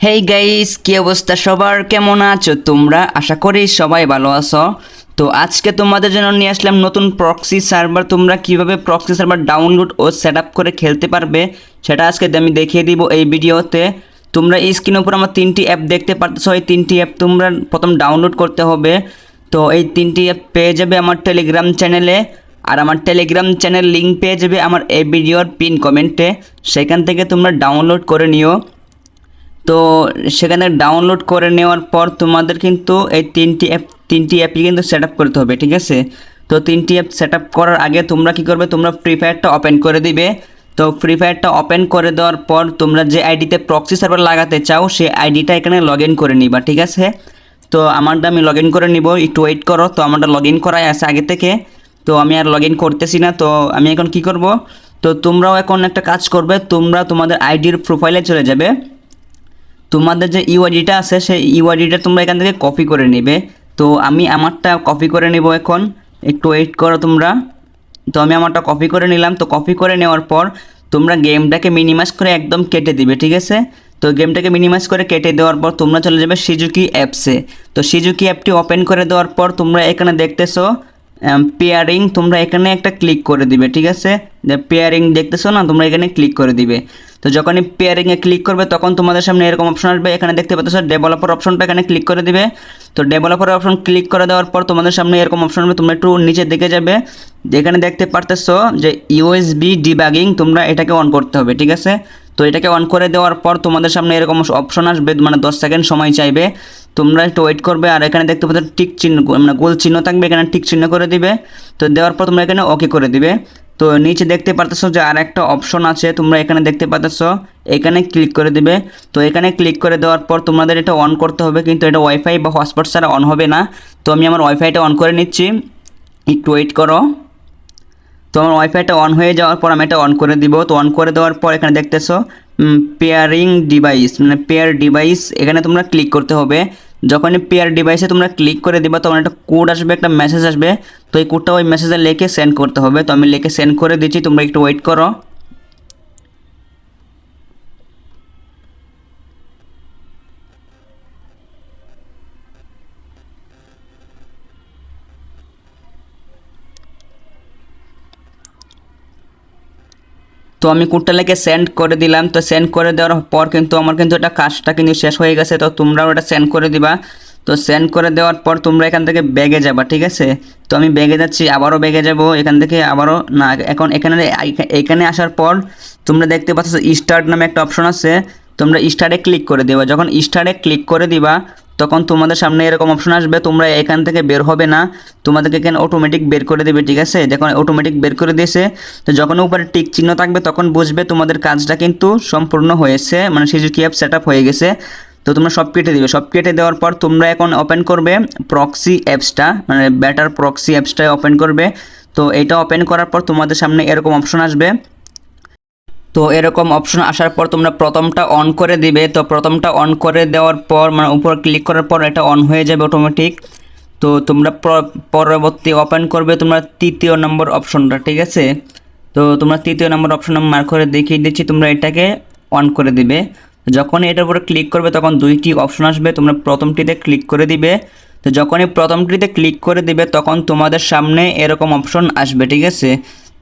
Hey guys কি অবস্থা? সবার কেমন আছো তোমরা? আশা করি সবাই ভালো আছো। তো আজকে তোমাদের জন্য নিয়ে আসলাম নতুন প্রক্সি সার্ভার তোমরা কীভাবে প্রক্সি সার্ভার ডাউনলোড ও সেট আপ করে খেলতে পারবে, সেটা আজকে আমি দেখিয়ে দিব এই ভিডিওতে। তোমরা স্ক্রিনের উপর আমার তিনটি অ্যাপ দেখতে পারতেছো। এই তিনটি অ্যাপ তোমরা প্রথম ডাউনলোড করতে হবে। তো এই তিনটি অ্যাপ পেয়ে যাবে আমার টেলিগ্রাম চ্যানেলে আর আমার টেলিগ্রাম চ্যানেল লিঙ্ক পেয়ে যাবে আমার এই ভিডিওর পিন কমেন্টে সেখান থেকে তোমরা ডাউনলোড করে নিও। তো সেখানে ডাউনলোড করে নেওয়ার পর তোমাদের কিন্তু এই তিনটি অ্যাপ তিনটি অ্যাপই কিন্তু সেট করতে হবে, ঠিক আছে? তো তিনটি অ্যাপ সেট করার আগে তোমরা কি করবে? তোমরা ফ্রি ফায়ারটা ওপেন করে দিবে। তো ফ্রি ফায়ারটা ওপেন করে দেওয়ার পর তোমরা যে আইডিতে প্রক্সি সার্ভার লাগাতে চাও সেই আইডিটা এখানে লগ করে নিবা, ঠিক আছে? তো আমারটা আমি লগ করে নিব, একটু ওয়েট করো। তো আমারটা লগ ইন করাই আছে আগে থেকে। তো আমি আর লগ ইন করতেছি না, তো আমি এখন কি করব? তো তোমরাও এখন একটা কাজ করবে, তোমরা তোমাদের আইডির প্রোফাইলে চলে যাবে। তোমাদের যে ইউআইডিটা আছে, সেই ইউআইডিটা তোমরা এখান থেকে কপি করে নেবে। তো আমি আমারটা কপি করে নেব এখন। একটু ওয়েট করো তোমরা। তো আমি আমারটা কপি করে নিলাম। তো কপি করে নেওয়ার পর তোমরা গেমটাকে মিনিমাইজ করে একদম কেটে দিবে, ঠিক আছে? তো গেমটাকে মিনিমাইজ করে কেটে দেওয়ার পর তোমরা চলে যাবে সিজুকি অ্যাপসে তো সিজুকি অ্যাপটি ওপেন করে দেওয়ার পর তোমরা এখানে দেখতেছো পেয়ারিং তোমরা এখানে একটা ক্লিক করে দিবে, ঠিক আছে? পেয়ারিং দেখতেছো না? তোমরা এখানে ক্লিক করে দিবে। তো যখনই পেয়ারিংয়ে ক্লিক করবে, তখন তোমাদের সামনে এরকম অপশন আসবে। এখানে দেখতে পাচ্ছ ডেভেলপার অপশনটা এখানে ক্লিক করে দিবে। তো ডেভেলপার অপশন ক্লিক করে দেওয়ার পর তোমাদের সামনে এরকম অপশন আসবে, তোমরা একটু নিচের দিকে যাবে। যেখানে দেখতে পারতেছো যে ইউএসবি ডিবাগিং তোমরা এটাকে অন করতে হবে, ঠিক আছে? তো এটাকে অন করে দেওয়ার পর তোমাদের সামনে এরকম অপশন আসবে মানে দশ সেকেন্ড সময় চাইবে। তোমরা একটু ওয়েট করবে, আর এখানে দেখতে পাচ্ছ টিক চিহ্ন মানে গোল চিহ্ন থাকবে, এখানে টিক চিহ্ন করে দিবে। তো দেওয়ার পর তোমরা এখানে ওকে করে দিবে। তো নিচে দেখতে পারতেছো যে আর একটা অপশন আছে, তোমরা এখানে দেখতে পাচ্ছ এখানে ক্লিক করে দিবে। তো এখানে ক্লিক করে দেওয়ার পর তোমাদের এটা অন করতে হবে, কিন্তু এটা ওয়াইফাই বা হটস্পট ছাড়া অন হবে না। তো আমি আমার ওয়াইফাইটা অন করে নিচ্ছি। একটু ওয়েট করো। তো আমার ওয়াইফাইটা অন হয়ে যাওয়ার পর আমি এটা অন করে দিব। তো অন করে দেওয়ার পর এখানে দেখতেছো পেয়ারিং ডিভাইস মানে পেয়ার ডিভাইস এখানে তোমরা ক্লিক করতে হবে। যখনই পেয়ার ডিভাইসে তোমরা ক্লিক করে দিবা, তখন একটা কোড আসবে, একটা মেসেজ আসবে। তো এই কোডটা ওই মেসেজে লিখে সেন্ড করতে হবে। তো আমি লিখে সেন্ড করে দিচ্ছি, তোমরা একটু ওয়েট করো। আমি কোডটা লিখে সেন্ড করে দিলাম। তো সেন্ড করে দেওয়ার পর কিন্তু আমার কিন্তু এটা কাজটা কিন্তু শেষ হয়ে গেছে। তো তোমরাও এটা সেন্ড করে দিবা। তো সেন্ড করে দেওয়ার পর তোমরা এখান থেকে ব্যাগে যাবা, ঠিক আছে? তো আমি ব্যাগে যাচ্ছি, আবারও ব্যাগে যাব। এখান থেকে আবারও না, এখন এখানে এখানে আসার পর তোমরা দেখতে পাচ্ছ স্টার্ট নামে একটা অপশন আছে। তোমরা স্টারে ক্লিক করে দিবা। যখন স্টারে ক্লিক করে দিবা তখন তোমাদের সামনে এরকম অপশন আসবে, তোমরা এখান থেকে বের হবে না। তোমাদেরকে এখানে অটোমেটিক বের করে দেবে, ঠিক আছে? যখন অটোমেটিক বের করে দিয়েছে, তো যখন উপরে টিক চিহ্ন থাকবে, তখন বুঝবে তোমাদের কাজটা কিন্তু সম্পূর্ণ হয়েছে মানে সিজুকি অ্যাপ সেট হয়ে গেছে। তো তোমরা সব কেটে দিবে। সব কেটে দেওয়ার পর তোমরা এখন ওপেন করবে প্রক্সি অ্যাপসটা মানে ব্যাটার প্রক্সি অ্যাপসটা ওপেন করবে। তো এটা ওপেন করার পর তোমাদের সামনে এরকম অপশন আসবে। তো এরকম অপশন আসার পর তোমরা প্রথমটা অন করে দিবে। তো প্রথমটা অন করে দেওয়ার পর মানে উপর ক্লিক করার পর এটা অন হয়ে যাবে অটোমেটিক তো তোমরা পরবর্তী ওপেন করবে তোমরা তৃতীয় নম্বর অপশনটা ঠিক আছে? তো তোমরা তৃতীয় নম্বর অপশন মার্ক করে দেখিয়ে দিচ্ছি, তোমরা এটাকে অন করে দিবে। যখন এটার উপরে ক্লিক করবে, তখন দুইটি অপশন আসবে, তোমরা প্রথমটিতে ক্লিক করে দিবে। তো যখনই প্রথমটিতে ক্লিক করে দিবে, তখন তোমাদের সামনে এরকম অপশন আসবে, ঠিক আছে?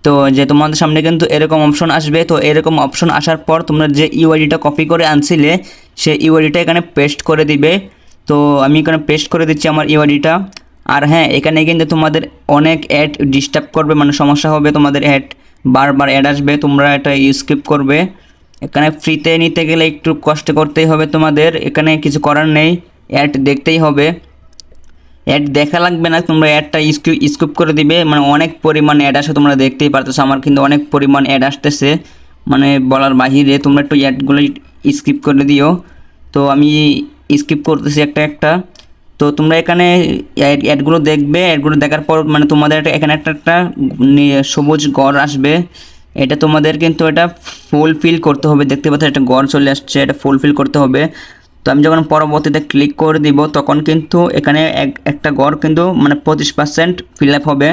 তো যে তোমাদের সামনে কিন্তু এরকম অপশন আসবে, তো এরকম অপশন আসার পর তোমরা যে ইউআইডিটা কপি করে আনছিলে, সেই ইউআইডিটা এখানে পেস্ট করে দিবে। তো আমি এখানে পেস্ট করে দিচ্ছি আমার ইউআইডিটা আর হ্যাঁ এখানে কিন্তু তোমাদের অনেক অ্যাড ডিস্টার্ব করবে মানে সমস্যা হবে তোমাদের অ্যাড বারবার অ্যাড আসবে, তোমরা এটা স্কিপ করবে। এখানে ফ্রিতে নিতে গেলে একটু কষ্ট করতেই হবে তোমাদের, এখানে কিছু করার নেই অ্যাড দেখতেই হবে। অ্যাড দেখা লাগবে না, তোমরা অ্যাডটা স্কিপ করে দিবে। মানে অনেক পরিমাণ অ্যাড আসে, তোমরা দেখতেই পারতেছো। আমার কিন্তু অনেক পরিমাণ অ্যাড আসতেছে। মানে বলার বাহিরে তোমরা একটু অ্যাডগুলো স্কিপ করে দিও। তো আমি স্কিপ করতেছি একটা একটা। তো তোমরা এখানে অ্যাডগুলো দেখবে। অ্যাডগুলো দেখার পর মানে তোমাদের এখানে একটা একটা সবুজ গড় আসবে। এটা তোমাদের কিন্তু এটা ফুলফিল করতে হবে। দেখতে পাচ্ছ, একটা গড় চলে আসছে। এটা ফুলফিল করতে হবে। তো আমি যখন পরবর্তীতে ক্লিক করে দিব, তখন কিন্তু এখানে এক, একটা গড় কিন্তু মানে পঁচিশ পার্সেন্ট ফিল আপ হবে।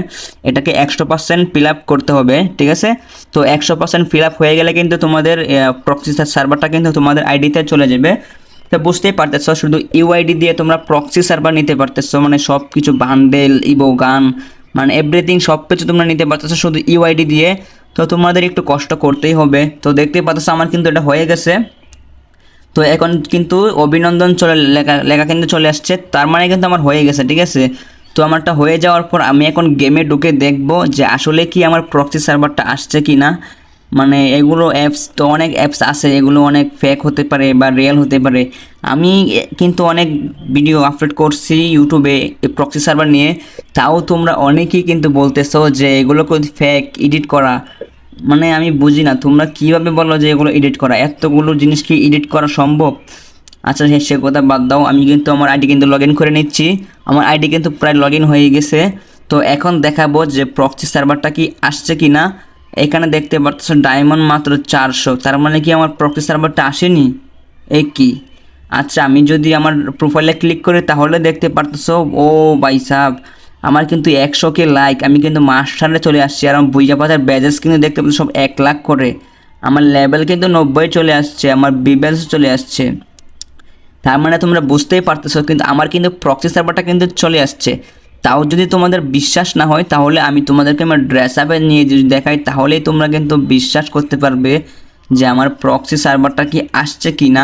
এটাকে একশো পার্সেন্ট ফিল আপ করতে হবে, ঠিক আছে? তো একশো পার্সেন্ট ফিল আপ হয়ে গেলে কিন্তু তোমাদের প্রক্সি সার্ভারটা কিন্তু তোমাদের আইডিতে চলে যাবে। তো বুঝতেই পারতেছো, শুধু ইউআইডি দিয়ে তোমরা প্রক্সি সার্ভার নিতে পারতেছো মানে সব কিছু বান্ডেল ইবো গান মানে এভরিথিং সব কিছু তোমরা নিতে পারতেছো শুধু ইউআইডি দিয়ে। তো তোমাদের একটু কষ্ট করতেই হবে। তো দেখতেই পাচ্ছ আমার কিন্তু এটা হয়ে গেছে। তো এখন কিন্তু অভিনন্দন চলে, লেখা লেখা কিন্তু চলে আসছে। তার মানে কিন্তু আমার হয়ে গেছে, ঠিক আছে? তো আমারটা হয়ে যাওয়ার পর আমি এখন গেমে ঢুকে দেখব যে আসলে কি আমার প্রক্সি সার্ভারটা আসছে কি না মানে এগুলো অ্যাপস তো অনেক অ্যাপস আছে, এগুলো অনেক ফেক হতে পারে বা রিয়েল হতে পারে। আমি কিন্তু অনেক ভিডিও আপলোড করছি ইউটিউবে প্রক্সি সার্ভার নিয়ে। তাও তোমরা অনেকেই কিন্তু বলতেছো যে এগুলো ফেক এডিট করা। মানে আমি বুঝি না। তোমরা কীভাবে বলো যে এগুলো এডিট করা? এতগুলো জিনিস কি এডিট করা সম্ভব? আচ্ছা হ্যাঁ সে কথা বাদ দাও। আমি কিন্তু আমার আইডি কিন্তু লগ করে নিচ্ছি। আমার আইডি কিন্তু প্রায় লগ হয়ে গেছে। তো এখন দেখাবো যে প্রক্সি সার্ভারটা কি আসছে কি না এখানে দেখতে পাচ্ছ ডায়মন্ড মাত্র চারশো। তার মানে কি আমার প্রক্সি সার্ভারটা আসেনি? এ কি? আচ্ছা আমি যদি আমার প্রোফাইলে ক্লিক করি তাহলে দেখতে পারতেছো। ও ভাই সাহ আমার কিন্তু একশো কে লাইক আমি কিন্তু মাস্টারে চলে আসছি আর আমার বুঝা পাতার ব্যাজেস কিন্তু দেখতে পাচ্ছি সব এক লাখ করে। আমার লেভেল কিন্তু নব্বই চলে আসছে, আমার বিবেলস চলে আসছে। তার মানে তোমরা বুঝতেই পারতেছো, কিন্তু আমার কিন্তু প্রক্সি সার্ভারটা কিন্তু চলে আসছে। তাও যদি তোমাদের বিশ্বাস না হয়, তাহলে আমি তোমাদেরকে আমার ড্রেস আপে নিয়ে যদি দেখাই, তাহলেই তোমরা কিন্তু বিশ্বাস করতে পারবে যে আমার প্রক্সি সার্ভারটা কি আসছে কি না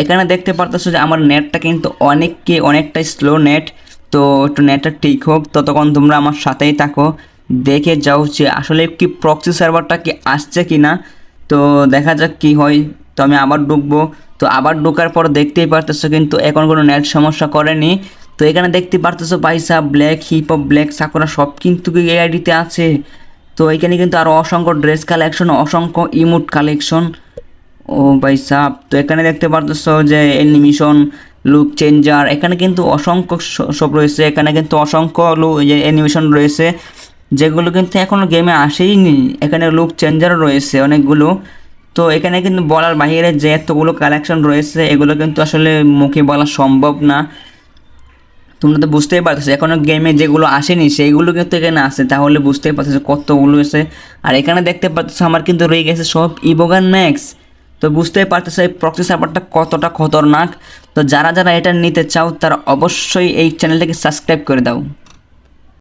এখানে দেখতে পারতেছো যে আমার নেটটা কিন্তু অনেককে অনেকটাই স্লো নেট তো একটু নেটটা ঠিক হোক, ততক্ষণ তোমরা আমার সাথেই থাকো। দেখে যাও যে আসলে কি প্রক্সি সার্ভারটা কি আসছে কি না তো দেখা যাক কি হয়। তো আমি আবার ঢুকবো। তো আবার ঢোকার পর দেখতেই পারতেছো কিন্তু এখন কোনো নেট সমস্যা করেনি। তো এখানে দেখতে পারতেছো paisa black hip hop black Sakura সব কিন্তু এই আইডিতে আছে। তো এখানে কিন্তু আরও অসংখ্য ড্রেস কালেকশন অসংখ্য ইমোট কালেকশন ও ভাই সাপ তো এখানে দেখতে পারতেছো যে অ্যানিমেশন লুক চেঞ্জার এখানে কিন্তু অসংখ্য সব রয়েছে, এখানে কিন্তু অসংখ্য লুক অ্যানিমেশন রয়েছে, যেগুলো কিন্তু এখনও গেমে আসেইনি, এখানে লুক চেঞ্জারও রয়েছে অনেকগুলো, তো এখানে কিন্তু বলার বাইরে যে এতগুলো কালেকশন রয়েছে, এগুলো কিন্তু আসলে মুখে বলা সম্ভব না। তোমরা তো বুঝতেই পারতেছো এখনও গেমে যেগুলো আসেনি, সেইগুলো কিন্তু এখানে আসে তাহলে বুঝতেই পারতেছো কতগুলো এসে আর এখানে দেখতে পাচ্ছ আমার কিন্তু রয়ে গেছে সব ইবোগান ম্যাক্স তো বুঝতেই পারতেছো এই প্রক্সি সার্ভারটা কতটা খতরনাক। তো যারা যারা এটা নিতে চাও, তারা অবশ্যই এই চ্যানেলটাকে সাবস্ক্রাইব করে দাও।